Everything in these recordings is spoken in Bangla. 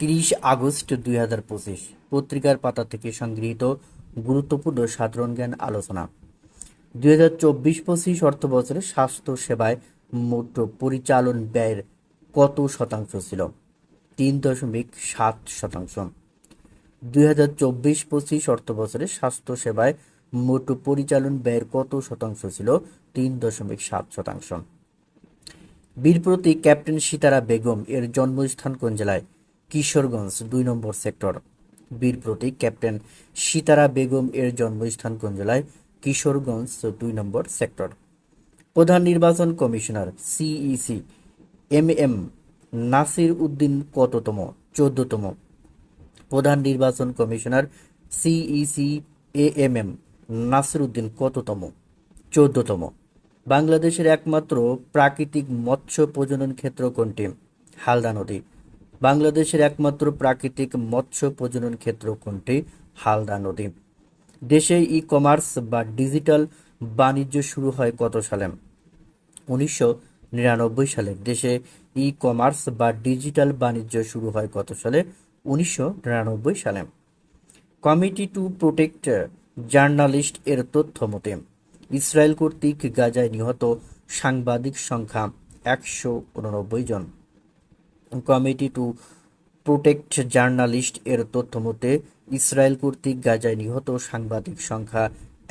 তিরিশ আগস্ট দুই হাজার পঁচিশ, পত্রিকার পাতা থেকে সংগৃহীত গুরুত্বপূর্ণ সাধারণ জ্ঞান আলোচনা। দুই হাজার চব্বিশ পঁচিশ অর্থ বছরে স্বাস্থ্য সেবায় মোট পরিচালন ব্যয়ের কত শতাংশ ছিল? তিন দশমিক সাত শতাংশ। দুই হাজার চব্বিশ পঁচিশ অর্থ বছরে স্বাস্থ্য সেবায় মোট পরিচালন ব্যয়ের কত শতাংশ ছিল? তিন দশমিক সাত শতাংশ। বীরপ্রতি ক্যাপ্টেন সীতারা বেগম এর জন্মস্থান কোন জেলায়? কিশোরগঞ্জ, দুই নম্বর সেক্টর। বীরপ্রতি ক্যাপ্টেন সীতারা বেগম এর জন্মস্থান কোন জেলায়? কিশোরগঞ্জ, দুই নম্বর সেক্টর। প্রধান নির্বাচন commissioner CEC M M Nasir Uddin কততম? চোদ্দতম। প্রধান নির্বাচন commissioner CEC A M M Nasir Uddin কততম? চোদ্দতম। বাংলাদেশের একমাত্র প্রাকৃতিক মৎস্য প্রজনন ক্ষেত্র কোনটি? হালদা নদী। বাংলাদেশের একমাত্র প্রাকৃতিক মৎস্য প্রজনন ক্ষেত্র কোনটি? হালদা নদী। দেশে ই কমার্স বা ডিজিটাল বাণিজ্য শুরু হয় কত সালে? উনিশশো নিরানব্বই সালে। দেশে ই কমার্স বা ডিজিটাল বাণিজ্য শুরু হয় কত সালে? উনিশশো নিরানব্বই সালে। কমিটি টু প্রোটেক্ট জার্নালিস্ট এর তথ্য মতে, ইসরায়েল কর্তৃক গাজায় নিহত সাংবাদিক সংখ্যা একশো উননব্বই জন। কমিটি টু প্রোটেক্ট জার্নালিস্ট এর তথ্য মতে, ইসরায়েল কর্তৃক গাজায় নিহত সাংবাদিক সংখ্যা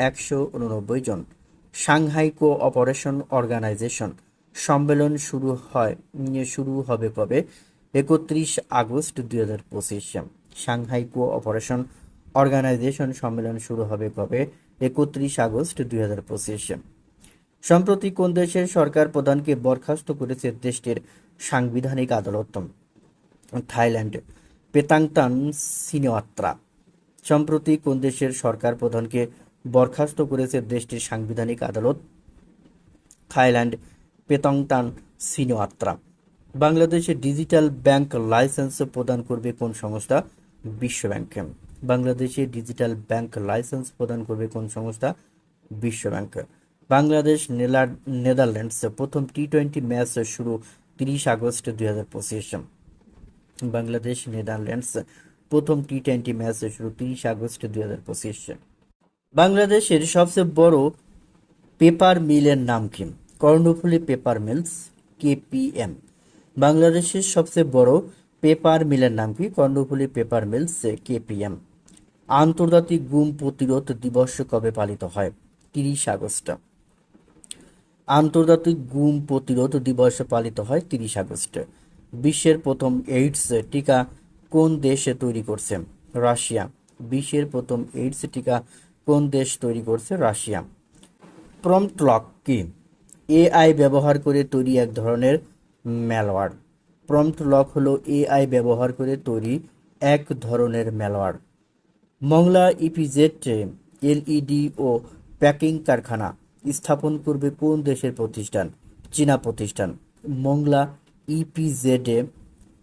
একশো উননব্বই জন। সাংহাই কো অপারেশন অর্গানাইজেশন সম্মেলন শুরু হয় শুরু হবে কবে? একত্রিশ আগস্ট দুই হাজার পঁচিশ সাংহাই কো অপারেশন অর্গানাইজেশন সম্মেলন শুরু হবে কবে? একত্রিশ আগস্ট দুই হাজার পঁচিশ সম্প্রতি কোন দেশের সরকার প্রধানকে বরখাস্ত করেছে দেশটির সাংবিধানিক আদালত থাইল্যান্ড, পেতাংতান সিনেওয়াত্রা। সম্প্রতি কোন দেশের সরকার প্রধানকে বরখাস্ত করেছে দেশটির সাংবিধানিক আদালত? Thailand, Paetongtarn Shinawatra. বাংলাদেশে ডিজিটাল ব্যাংক লাইসেন্স প্রদান করবে কোন সংস্থা? বিশ্ব ব্যাংক বাংলাদেশে ডিজিটাল ব্যাংক লাইসেন্স প্রদান করবে কোন সংস্থা? বিশ্ব ব্যাংক বাংলাদেশ নেদারল্যান্ডস প্রথম টি টোয়েন্টি ম্যাচ শুরু তিরিশ আগস্ট দুই হাজার পঁচিশ। বাংলাদেশ, নেদারল্যান্ডস, প্রথম টি টোয়েন্টি ম্যাচ শুরু তিরিশ আগস্ট দুই হাজার পঁচিশ। বাংলাদেশের সবচেয়ে বড় পেপার মিলের নাম কি? কর্ণফুলী পেপার মিলস কেপিএম বাংলাদেশের সবচেয়ে বড় পেপার মিলের নাম কি? কর্ণফুলী পেপার মিলস কেপিএম আন্তর্জাতিক গুম প্রতিরোধ দিবস কবে পালিত হয়? তিরিশ আগস্ট। আন্তর্জাতিক গুম প্রতিরোধ দিবস পালিত হয় তিরিশ আগস্ট। বিশ্বের প্রথম এইডস টিকা কোন দেশে তৈরি করছে? রাশিয়া। বিশ্বের প্রথম এইডস টিকা কোন দেশ তৈরি করছে? রাশিয়া। প্রম্পট লক কি? এআই ব্যবহার করে তৈরি এক ধরনের ম্যালওয়ার। প্রম্পট লক হলো এআই ব্যবহার করে তৈরি এক ধরনের ম্যালওয়ার। মংলা ইপিজেড, এলইডি ও প্যাকিং কারখানা। স্থাপন করবে কোন দেশের প্রতিষ্ঠান? চীনা প্রতিষ্ঠান। মংলা ইপিজেডে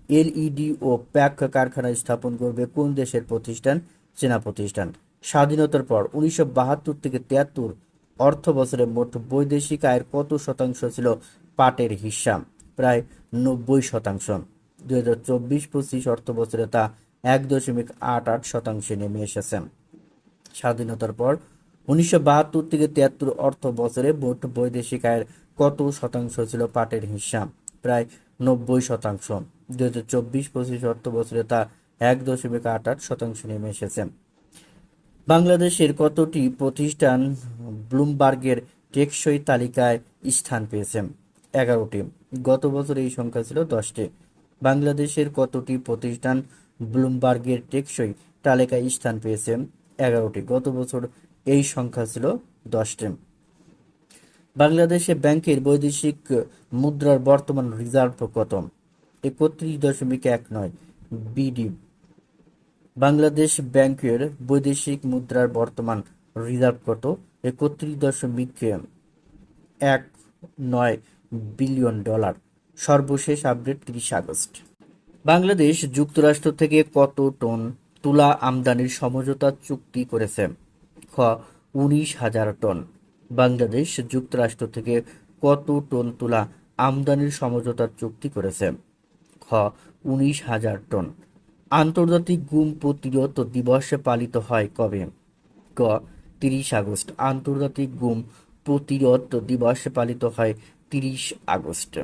এলইডি ও প্যাক কারখানা স্থাপন করবে কোন দেশের প্রতিষ্ঠান? চীনা প্রতিষ্ঠান। স্বাধীনতার পর উনিশশো বাহাত্তর থেকে তিয়াত্তর অর্থ বছরে মোট বৈদেশিক আয়ের কত শতাংশ ছিল পাটের হিসাব? প্রায় নব্বই শতাংশ। দুই হাজার চব্বিশ পঁচিশ অর্থ বছরে তা এক দশমিক আট আট শতাংশে নেমে এসেছে। স্বাধীনতার পর উনিশশো বাহাত্তর থেকে তিয়াত্তর অর্থ বছরে মোট বৈদেশিক আয়ের কত শতাংশ ছিল পাটের হিসাব? প্রায় নব্বই শতাংশ। দুই হাজার চব্বিশ পঁচিশ অর্থ বছরে তা এক দশমিক আট আট শতাংশ নেমে এসেছে। বাংলাদেশের কতটি প্রতিষ্ঠান ব্লুমবার্গের টেকসই তালিকায় স্থান পেয়েছে? এগারোটি। গত বছর এই সংখ্যা ছিল দশটি। বাংলাদেশের কতটি প্রতিষ্ঠান ব্লুমবার্গের টেকসই তালিকায় স্থান পেয়েছে? এগারোটি। গত বছর এই সংখ্যা ছিল দশটি। বাংলাদেশে ব্যাংকের বৈদেশিক মুদ্রার বর্তমান রিজার্ভ কত? একত্রিশ দশমিক এক নয় বিডি বাংলাদেশ ব্যাংকের বৈদেশিক মুদ্রার বর্তমান রিজার্ভ কত? একত্রিশ দশমিক এক নয় বিলিয়ন ডলার। সর্বশেষ আপডেট তিরিশ আগস্ট। বাংলাদেশ যুক্তরাষ্ট্র থেকে কত টন তুলা আমদানির সমঝোতা চুক্তি করেছে? খ, উনিশ হাজার টন। বাংলাদেশ যুক্তরাষ্ট্র থেকে কত টন তুলা আমদানির সমঝোতার চুক্তি করেছে? খ, উনিশ হাজার টন। আন্তর্জাতিক গুম প্রতিরোধ দিবস পালিত হয় কবে? ক, তিরিশ আগস্ট। আন্তর্জাতিক গুম প্রতিরোধ দিবস পালিত হয় তিরিশ আগস্ট।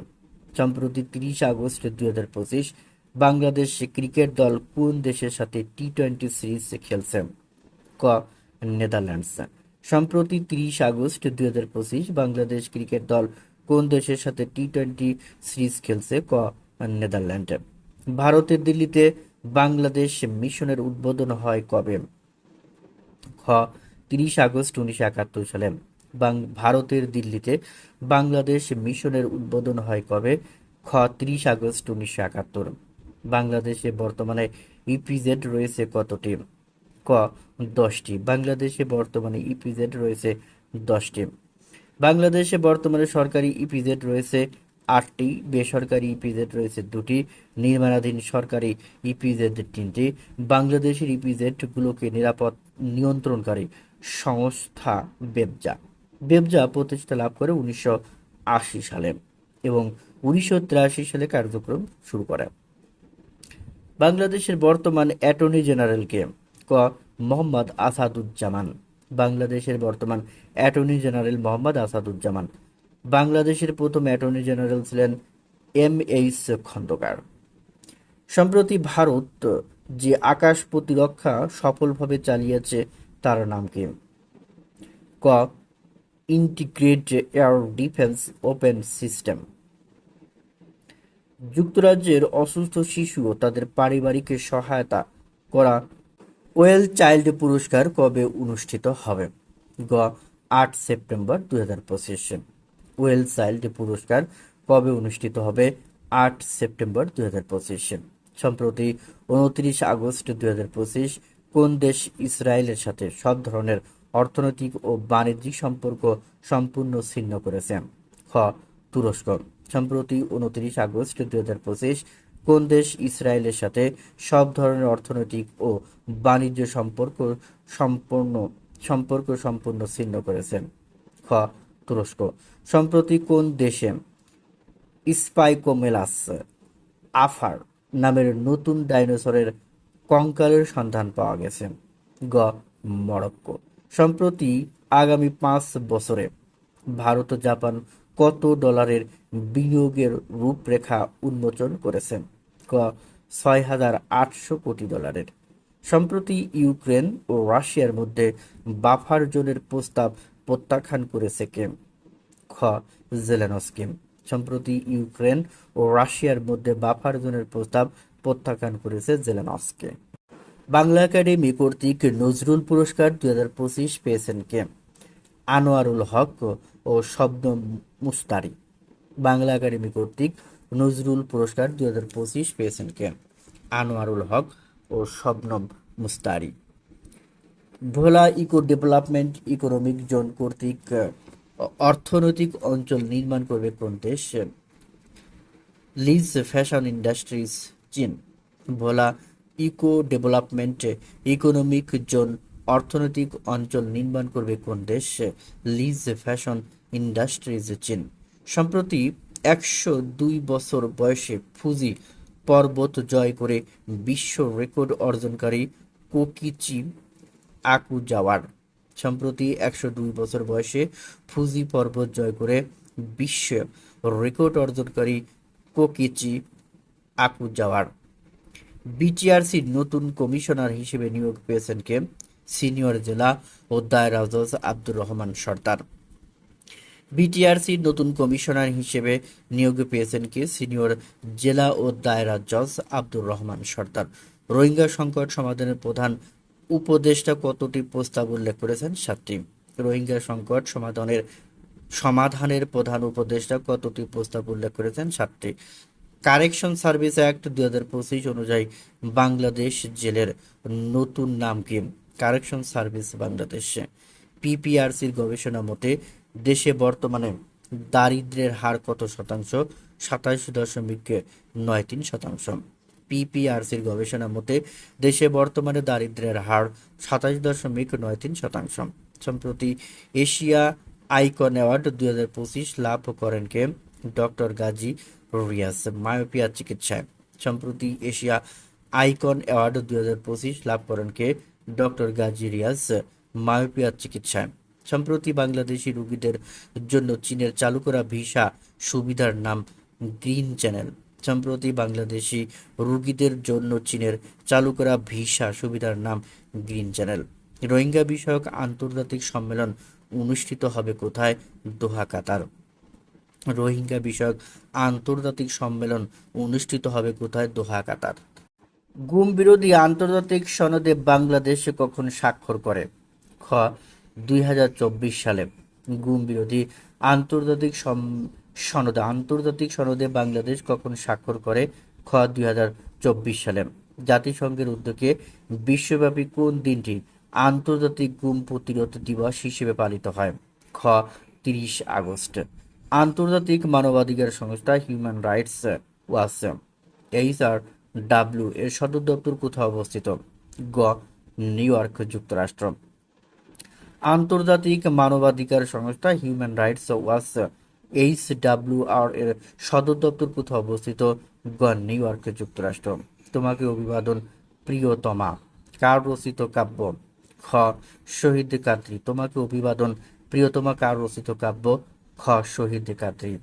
সম্প্রতি তিরিশ আগস্ট দুই হাজার পঁচিশ বাংলাদেশ ক্রিকেট দল কোন দেশের সাথে টি টোয়েন্টি সিরিজ খেলছে? ক নেদারল্যান্ডস। সম্প্রতি তিরিশ আগস্ট দুই হাজার পঁচিশ বাংলাদেশ ক্রিকেট দল কোন দেশের সাথে টি টোয়েন্টি সিরিজ খেলছে ক, নেদারল্যান্ড। ভারতের দিল্লিতে বাংলাদেশ মিশনের উদ্বোধন হয় কবে? খ, তিরিশ আগস্ট উনিশশো একাত্তর সালে। ভারতের দিল্লিতে বাংলাদেশ মিশনের উদ্বোধন হয় কবে? খ, তিরিশ আগস্ট উনিশশো একাত্তর। বাংলাদেশে বর্তমানে ইপিজেড রয়েছে কতটি ক, দশটি। বাংলাদেশে বর্তমানে ইপিজেড রয়েছে দশটি। বাংলাদেশে বর্তমানে সরকারি ইপিজেড রয়েছে আটটি, বেসরকারি ইপিজেড রয়েছে দুটি, নির্মাণাধীন সরকারি ইপিজেড তিনটি। বাংলাদেশের ইপিজেডগুলোকে নিরাপদ নিয়ন্ত্রণকারী সংস্থা বেবজা। বেবজা প্রতিষ্ঠা লাভ করে উনিশশো আশি সালে এবং উনিশশো তিরাশি সালে কার্যক্রম শুরু করে। বাংলাদেশের বর্তমান অ্যাটর্নি জেনারেলকে ক, মোহাম্মদ আসাদুজ্জামান। বাংলাদেশের বর্তমান অ্যাটর্নি জেনারেল মোহাম্মদ আসাদুজ্জামান। বাংলাদেশের প্রথম অ্যাটর্নি জেনারেল ছিলেন এম এইচ খন্দকার। সম্প্রতি ভারত যে আকাশ প্রতিরক্ষা সফলভাবে চালিয়েছে, তার নাম কি? ক integrate air defence open system. যুক্তরাজ্যের অসুস্থ শিশু ও তাদের পারিবারিক সহায়তা করা ওয়েল চাইল্ড পুরস্কার কবে অনুষ্ঠিত হবে? গ, আট সেপ্টেম্বর দুই হাজার পঁচিশ। ওয়েল চাইল্ড পুরস্কার কবে অনুষ্ঠিত হবে? আট সেপ্টেম্বর দুই হাজার পঁচিশ। সম্প্রতি উনত্রিশ আগস্ট দুই হাজার পঁচিশ কোন দেশ ইসরায়েলের সাথে সব ধরনের অর্থনৈতিক ও বাণিজ্যিক সম্পর্ক সম্পূর্ণ ছিন্ন করেছে? খ, তুরস্ক। সম্প্রতি উনত্রিশ আগস্ট দুই হাজার পঁচিশ কোন দেশ ইসরায়েলের সাথে সব ধরনের অর্থনৈতিক ও বাণিজ্য সম্পর্ক সম্পূর্ণ সম্পর্ক সম্পূর্ণ ছিন্ন করেছেন? খ, তুরস্ক। সম্প্রতি কোন দেশে স্পাইকোমেলাস আফার নামের নতুন ডাইনোসরের কঙ্কালের সন্ধান পাওয়া গেছে? গ, মরক্কো। সম্প্রতি আগামী পাঁচ বছরে ভারত ও জাপান কত ডলারের বিনিয়োগের রূপরেখা উন্মোচন করেছেন? ক ছয় হাজার আটশো কোটি ডলারের। সম্প্রতি ইউক্রেন ও রাশিয়ার মধ্যে বাফার জোনের প্রস্তাব প্রত্যাখ্যান করেছে কে খ, জেলেনস্কি। সম্প্রতি ইউক্রেন ও রাশিয়ার মধ্যে বাফার জোনের প্রস্তাব প্রত্যাখ্যান করেছে জেলেনস্কে। বাংলা একাডেমি কর্তৃক নজরুল পুরস্কার দুই হাজার পঁচিশ পেয়েছেন কে আনোয়ারুল হক ও শব্দ মুস্তারি, বাংলা একাডেমি কর্তৃক নজরুল পুরস্কার দুই হাজার পঁচিশ পেয়েছেন কে? আনোয়ারুল হক ও Shabnam Mustari. Bhola eco development economic zone কর্তৃক অর্থনৈতিক অঞ্চল নির্মাণ করবে কোন দেশ? লিজ ফ্যাশন ইন্ডাস্ট্রিজ, চীন। Bhola eco development economic zone অর্থনৈতিক অঞ্চল নির্মাণ করবে কোন দেশ? লিজ ফ্যাশন ইন্ডাস্ট্রিজ চীন। সম্প্রতি একশো দুই বছর বয়সে ফুজি পর্বত জয় করে বিশ্ব রেকর্ড অর্জনকারী কোকিচি আকুজাওয়ার সম্প্রতি একশো দুই বছর বয়সে ফুজি পর্বত জয় করে বিশ্ব রেকর্ড অর্জনকারী কোকিচি আকুজাওয়ার বিটিআরসির নতুন কমিশনার হিসেবে নিয়োগ পেয়েছেন কে? সিনিয়র জেলা ও দায়রা জজ আব্দুর রহমান সর্দার। বিটিআরসির নতুন কমিশনার হিসেবে নিয়োগ পেয়েছেন কে? সিনিয়র জেলা ও দায়রা জজ আব্দুর রহমান সর্দার। রোহিঙ্গা সংকট সমাধানের প্রধান উপদেষ্টা কতটি প্রস্তাব উল্লেখ করেছেন? সাতটি। রোহিঙ্গা সংকট সমাধানের সমাধানের প্রধান উপদেষ্টা কতটি প্রস্তাব উল্লেখ করেছেন? সাতটি। কারেকশন সার্ভিস অ্যাক্ট দুই হাজার পঁচিশ অনুযায়ী বাংলাদেশ জেলের নতুন নাম কি? Correction service Bangladesh. পিপিআরসির গবেষণা মতে, দেশে বর্তমানে দারিদ্র্যের হার কত শতাংশ? সাতাশ দশমিক নয় তিন শতাংশ। পিপিআরসির গবেষণা মতে, দেশে বর্তমানে দারিদ্র্যের হার সাতাশ দশমিক নয় তিন শতাংশ। সম্প্রতি এশিয়া আইকন অ্যাওয়ার্ড দুই হাজার পঁচিশ লাভ করেন কে? ডক্টর গাজী রিয়াজ মায়োপিয়া চিকিৎসায়। সম্প্রতি এশিয়া আইকন অ্যাওয়ার্ড পঁচিশ লাভ করেন কে? ডক্টর গাজী রিয়াজ মায়োপিয়ার চিকিৎসায়। সম্প্রতি বাংলাদেশি রোগীদের জন্য চীনের চালু করা ভিসা সুবিধার নাম গ্রিন চ্যানেল। সম্প্রতি বাংলাদেশি রোগীদের জন্য চীনের চালু করা ভিসা সুবিধার নাম গ্রিন চ্যানেল। রোহিঙ্গা বিষয়ক আন্তর্জাতিক সম্মেলন অনুষ্ঠিত হবে কোথায়? দোহা, কাতার। রোহিঙ্গা বিষয়ক আন্তর্জাতিক সম্মেলন অনুষ্ঠিত হবে কোথায়? দোহা, কাতার। গুম বিরোধী আন্তর্জাতিক সনদে বাংলাদেশ কখন স্বাক্ষর করে? খ, দুই হাজার চব্বিশ সালে। গুম বিরোধী আন্তর্জাতিক সনদে আন্তর্জাতিক সনদে বাংলাদেশ কখন স্বাক্ষর করে? খ, দুই হাজার চব্বিশ সালে। জাতিসংঘের উদ্যোগে বিশ্বব্যাপী কোন দিনটি আন্তর্জাতিক গুম প্রতিরোধ দিবস হিসেবে পালিত হয়? খ, তিরিশ আগস্ট। আন্তর্জাতিক মানবাধিকার সংস্থা human rights watch. H R W এর সদর দপ্তর কোথায় অবস্থিত? গ, নিউ ইয়র্ক, যুক্তরাষ্ট্র। আন্তর্জাতিক মানবাধিকার সংস্থা human rights watch H W R এর সদর দপ্তর কোথায় অবস্থিত? গ, নিউ ইয়র্ক, যুক্তরাষ্ট্র। তোমাকে অভিবাদন, প্রিয়তমা। কার রচিত কাব্য? খ, শহীদ কাদ্রি তোমাকে অভিবাদন, প্রিয়তমা কার রচিত কাব্য? খ, শহীদ কাদ্রি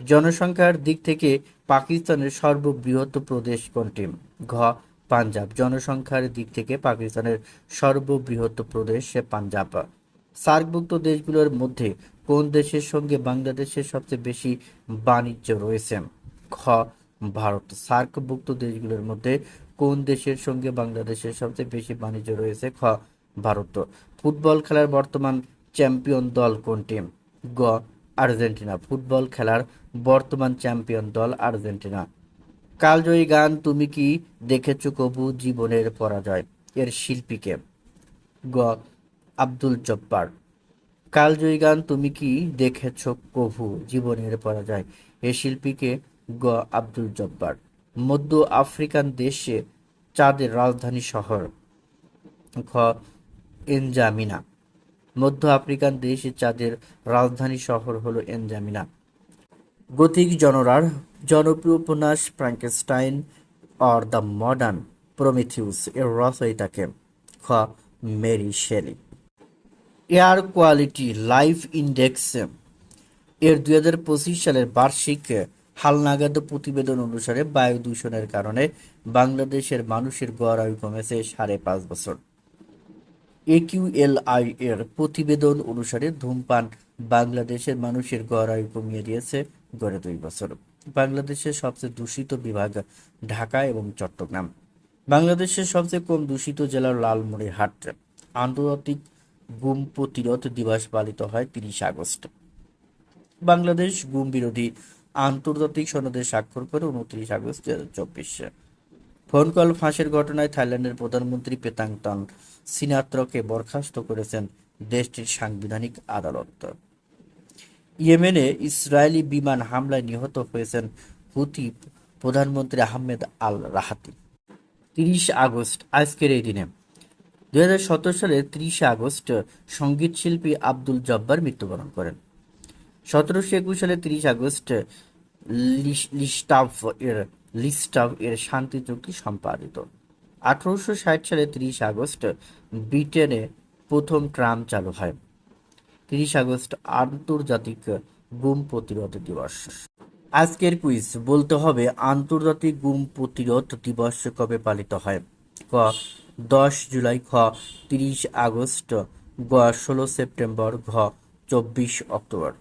জনসংখ্যার দিক থেকে পাকিস্তানের সর্ববৃহৎ প্রদেশ কোনটি? ঘ, পাঞ্জাব। জনসংখ্যার দিক থেকে পাকিস্তানের সর্ববৃহৎ প্রদেশ পাঞ্জাব। সার্কভুক্ত দেশগুলোর মধ্যে কোন দেশের সঙ্গে বাংলাদেশের সবচেয়ে বেশি বাণিজ্য রয়েছে? খ ভারত। সার্কভুক্ত দেশগুলোর মধ্যে কোন দেশের সঙ্গে বাংলাদেশের সবচেয়ে বেশি বাণিজ্য রয়েছে? খ ভারত। ফুটবল খেলার বর্তমান চ্যাম্পিয়ন দল কোনটি? গ, আর্জেন্টিনা। ফুটবল খেলার বর্তমান চ্যাম্পিয়ন দল আর্জেন্টিনা। কালজয়ী গান তুমি কি দেখেছ কবু জীবনের পরাজয়? এর শিল্পীকে। গ. আব্দুল জব্বার। কালজয়ী গান তুমি কি দেখেছ কভু জীবনের পরাজয়? এ শিল্পীকে গ. আব্দুল জব্বার। মধ্য আফ্রিকান দেশে চাঁদের রাজধানী শহর। খ এনজামিনা। মধ্য আফ্রিকান দেশে চাঁদের রাজধানী শহর হলো এনজামিনা। গথিক জনরার জনপ্রিয় উপন্যাস Frankenstein or the modern Prometheus এর রচয়িতাকে খ, Mary Shelley. Air quality life index. এর দুই হাজার পঁচিশ সালের বার্ষিক হালনাগাদ প্রতিবেদন অনুসারে বায়ু দূষণের কারণে বাংলাদেশের মানুষের গড় আয়ু কমেছে সাড়ে পাঁচ বছর। একিউএলআই এর প্রতিবেদন অনুসারে ধূমপান বাংলাদেশের মানুষের গড় আয়ু কমিয়ে দিয়েছে গড়ে দুই বছর। বাংলাদেশের সবচেয়ে দূষিত বিভাগ ঢাকা এবং চট্টগ্রাম। বাংলাদেশের সবচেয়ে কম দূষিত জেলার লালমনিরহাট। আন্তর্জাতিক গুম প্রতিরোধ দিবস পালিত হয় তিরিশ আগস্ট। বাংলাদেশ গুম বিরোধী আন্তর্জাতিক সনদে স্বাক্ষর করে উনত্রিশ আগস্ট দু ফোন কল ফাঁসের ঘটনায় থাইল্যান্ডের প্রধানমন্ত্রী পেতাংতন সিনাত্রকে বরখাস্ত করেছেন দেশটির সাংবিধানিক আদালত। ইয়েমেনে ইসরায়েলি বিমান হামলায় নিহত হয়েছেন হুতি প্রধানমন্ত্রী আহমেদ আল রাহাতি। তিরিশ আগস্ট, আজকের এই দিনে। দুই সালের তিরিশে আগস্ট সংগীত শিল্পী আব্দুল জব্বার মৃত্যুবরণ করেন। সতেরোশো একুশ সালে তিরিশ আগস্ট লিস- লিস্টাভ এর লিস্টাভ এর শান্তি চুক্তি সম্পাদিত। আঠারোশো ষাট সালে তিরিশ আগস্ট ব্রিটেনে প্রথম ট্রাম চালু হয়। তিরিশ আগস্ট আন্তর্জাতিক গুম প্রতিরোধ দিবস। আজকের কুইজ বলতে হবে আন্তর্জাতিক গুম প্রতিরোধ দিবস কবে পালিত হয়? ক, দশ জুলাই, খ, তিরিশ আগস্ট, গ, ষোলো সেপ্টেম্বর, ঘ, চব্বিশ অক্টোবর।